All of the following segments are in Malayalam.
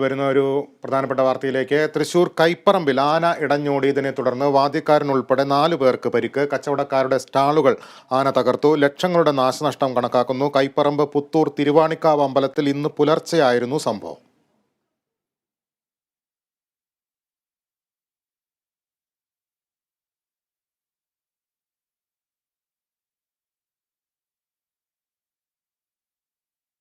വരുന്ന ഒരു പ്രധാനപ്പെട്ട വാർത്തയിലേക്ക്. തൃശൂർ കൈപ്പറമ്പിൽ ആന ഇടഞ്ഞോടിയതിനെ തുടർന്ന് വാദ്യക്കാരൻ ഉൾപ്പെടെ നാലു പേർക്ക് പരിക്ക്. കച്ചവടക്കാരുടെ സ്റ്റാളുകൾ ആന തകർത്തു. ലക്ഷങ്ങളുടെ നാശനഷ്ടം കണക്കാക്കുന്നു. കൈപ്പറമ്പ് പുത്തൂർ തിരുവാണിക്കാവ് അമ്പലത്തിൽ ഇന്ന് പുലർച്ചെയായിരുന്നു സംഭവം.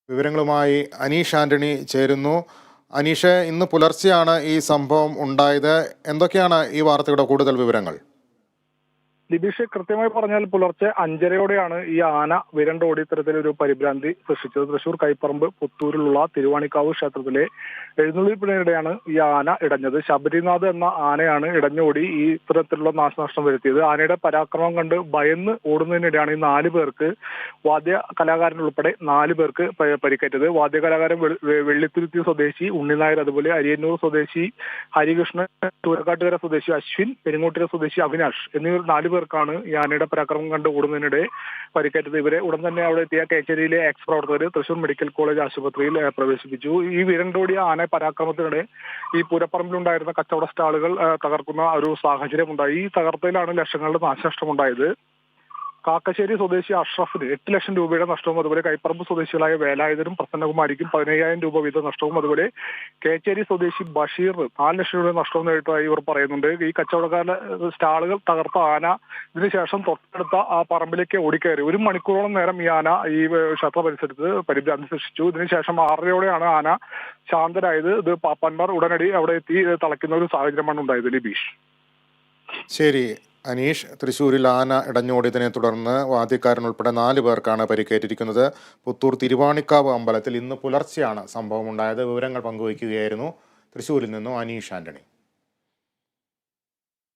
വിവരങ്ങളുമായി അനീഷ് ആന്റണി ചേരുന്നു. അനീഷ് ഇന്ന് പുലർച്ചെയാണ് ഈ സംഭവം ഉണ്ടായത്. എന്തൊക്കെയാണ് ഈ വാർത്തയുടെ കൂടുതൽ വിവരങ്ങൾ? ലിബീഷ് കൃത്യമായി പറഞ്ഞാൽ പുലർച്ചെ അഞ്ചരയോടെയാണ് ഈ ആന വിരണ്ടോടി ഇത്തരത്തിലൊരു പരിഭ്രാന്തി സൃഷ്ടിച്ചത്. തൃശൂർ കൈപ്പറമ്പ് പുത്തൂരിലുള്ള തിരുവാണിക്കാവ് ക്ഷേത്രത്തിലെ എഴുന്നള്ളിപ്പിനിടെയാണ് ഈ ആന ഇടഞ്ഞത്. ശബരിനാഥ് എന്ന ആനയാണ് ഇടഞ്ഞോടി ഈ ഇത്തരത്തിലുള്ള നാശനഷ്ടം വരുത്തിയത്. ആനയുടെ പരാക്രമം കണ്ട് ഭയന്ന് ഓടുന്നതിനിടെയാണ് ഈ നാല് പേർക്ക് വാദ്യ കലാകാരൻ ഉൾപ്പെടെ നാല് പേർക്ക് പരിക്കേറ്റത്. വാദ്യ കലാകാരൻ വെള്- വെള്ളിത്തുരുത്തി സ്വദേശി ഉണ്ണിനായർ അതുപോലെ അരിയന്നൂർ സ്വദേശി ഹരികൃഷ്ണൻ ചൂരക്കാട്ടുകര സ്വദേശി അശ്വിൻ പെരിങ്ങോട്ടുകര സ്വദേശി അവിനാഷ് എന്നിവർ നാല് പേർക്കാണ് ഈ ആനയുടെ പരാക്രമം കണ്ട് ഓടുന്നതിനിടെ പരിക്കേറ്റത്. ഇവരെ ഉടൻ തന്നെ അവിടെ എത്തിയ കേച്ചേരിയിലെ എക്സ് പ്രവർത്തകർ തൃശൂർ മെഡിക്കൽ കോളേജ് ആശുപത്രിയിൽ പ്രവേശിപ്പിച്ചു. ഈ വിരണ്ടോടിയ ആന പരാക്രമത്തിനിടെ ഈ പൂരപ്പറമ്പിലുണ്ടായിരുന്ന കച്ചവട സ്റ്റാളുകൾ തകർക്കുന്ന ഒരു സാഹചര്യം ഉണ്ടായി ഈ തകർത്തയിലാണ് ലക്ഷങ്ങളുടെ നാശനഷ്ടമുണ്ടായത്. കാക്കശ്ശേരി സ്വദേശി അഷ്റഫിന് എട്ട് ലക്ഷം രൂപയുടെ നഷ്ടവും അതുപോലെ കൈപ്പറമ്പ് സ്വദേശികളായ വേലായുധനും പ്രസന്നകുമാരിക്കും പതിനയ്യായിരം രൂപ വീതം നഷ്ടവും അതുപോലെ കേച്ചേരി സ്വദേശി ബഷീർ നാല് ലക്ഷം രൂപയുടെ നഷ്ടവും നേരിട്ടതായി ഇവർ പറയുന്നുണ്ട്. ഈ കച്ചവടക്കാരുടെ സ്റ്റാളുകൾ തകർത്ത ആന ഇതിനുശേഷം തൊട്ടടുത്ത ആ പറമ്പിലേക്ക് ഓടിക്കയറി. ഒരു മണിക്കൂറോളം നേരം ഈ ആന ഈ ക്ഷേത്ര പരിസരത്ത് പരിഭ്രാന്തി സൃഷ്ടിച്ചു. ഇതിനുശേഷം ആറരയോടെയാണ് ആന ശാന്തരായത് ഇത് പാപ്പാന്മാർ ഉടനടി അവിടെ എത്തി തളയ്ക്കുന്ന ഒരു സാഹചര്യമാണ് ഉണ്ടായത് ലിബീഷ്. ശരി. അനീഷ് തൃശ്ശൂരിൽ ആന ഇടഞ്ഞോടിയതിനെ തുടർന്ന് വാദ്യക്കാരൻ ഉൾപ്പെടെ നാല് പേർക്കാണ് പരിക്കേറ്റിരിക്കുന്നത്. പുത്തൂർ തിരുവാണിക്കാവ് അമ്പലത്തിൽ ഇന്ന് പുലർച്ചെയാണ് സംഭവം ഉണ്ടായത് വിവരങ്ങൾ പങ്കുവയ്ക്കുകയായിരുന്നു തൃശ്ശൂരിൽ നിന്നും അനീഷ് ആന്റണി.